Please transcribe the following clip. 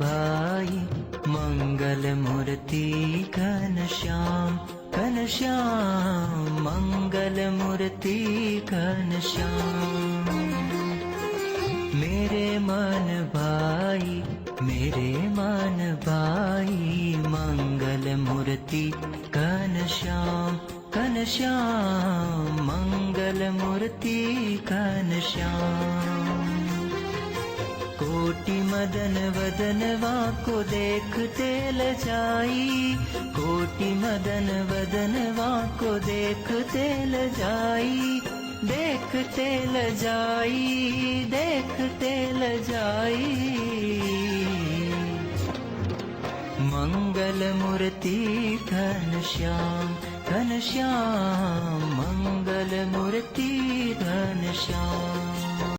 भाई, मंगल मूर्ति घनश्याम घनश्याम मंगल मूर्ति घनश्याम मेरे मन भाई, मेरे मन भाई, मंगल मूर्ति घनश्याम घनश्याम मंगल मूर्ति घनश्याम कोटि मदन वदन वाको देखते ल जाई। कोटि मदन वदन वाको देखते ल जाई। देखते ल जाई देखते ल जाई। मंगल मूर्ति घनश्याम घनश्याम मंगल मूर्ति घनश्याम